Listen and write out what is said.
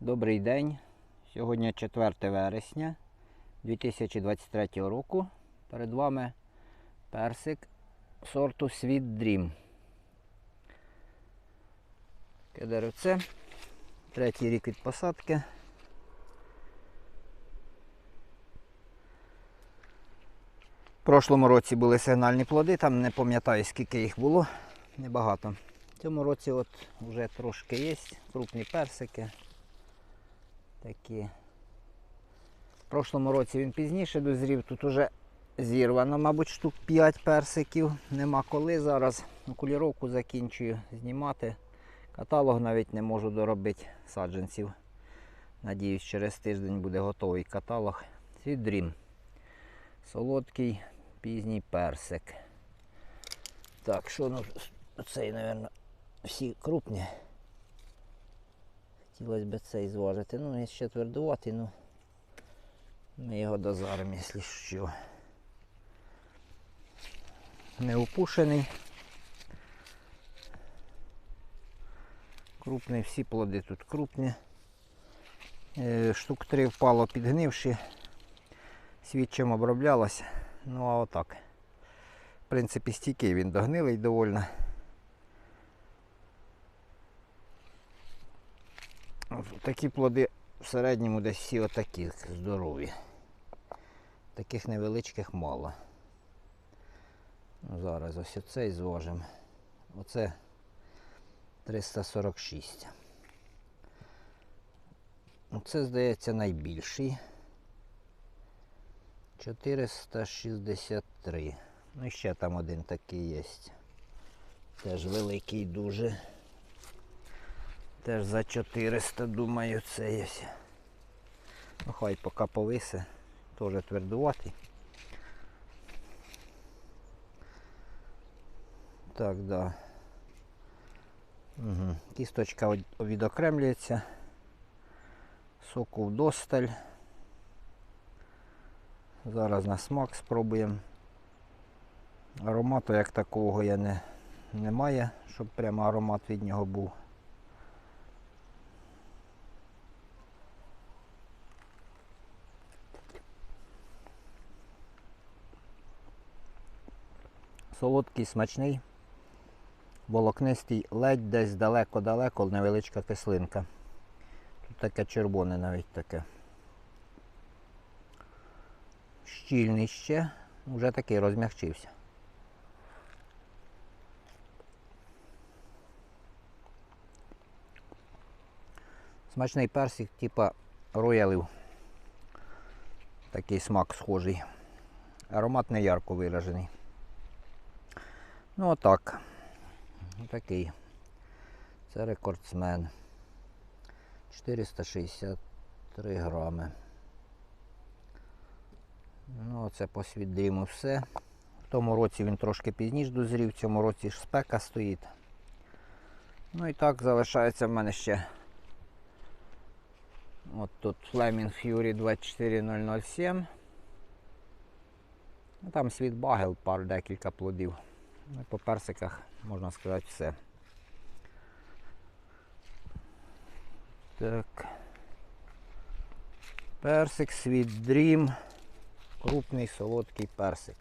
Добрий день. Сьогодні 4 вересня 2023 року. Перед вами персик сорту Sweet Dream. Таке деревце. Третій рік від посадки. В прошлому році були сигнальні плоди, там не пам'ятаю скільки їх було, небагато. В цьому році от вже трошки є, крупні персики. Такі. В прошлому році він пізніше дозрів, тут уже зірвано, мабуть, штук 5 персиків. Нема коли зараз. Окуліровку закінчую знімати. Каталог навіть не можу доробити саджанців. Надіюсь, через тиждень буде готовий каталог. Сідрім. Солодкий пізній персик. Так, що ну, цей, мабуть, всі крупні. Хотілося б цей зважити. Ну, він ще твердуватий, ну ми його дозаримо, якщо що. Не опушений. Крупний, всі плоди тут крупні. Е, Штук три впало підгнивши. Свідчим оброблялось. Ну а отак. В принципі, стійкий він догнилий довольно. Такі плоди в середньому десь всі отакі здорові. Таких невеличких мало. Ну, Зараз ось оцей зважимо. Оце 346. Це, здається, найбільший. 463. Ну і ще там один такий є. Теж великий дуже. Теж за 400, думаю, це є. Ну хай поки повисе, теж твердуватий. Так, да. Угу. Кісточка відокремлюється. Соку вдосталь. Зараз на смак спробуємо. Аромату як такого я не, немає, щоб прямо аромат від нього був. Солодкий, смачний, волокнистий, ледь десь далеко-далеко, невеличка кислинка. Тут таке червоне навіть таке. Щільний ще, вже такий розмягчився. Смачний персик, типа роялів. Такий смак схожий. Аромат не ярко виражений. Ну отак. Такий. Це рекордсмен. 463 грами. Ну, це по світліму все. В тому році він трошки пізніше дозрів, в цьому році ж спека стоїть. Ну і так залишається в мене ще. От тут Flaming Fury 24007. Ну, Там світ багел, пар декілька плодів. Ну, по персиках можна сказати все. Так. Персик, світ дрім, Крупний солодкий персик.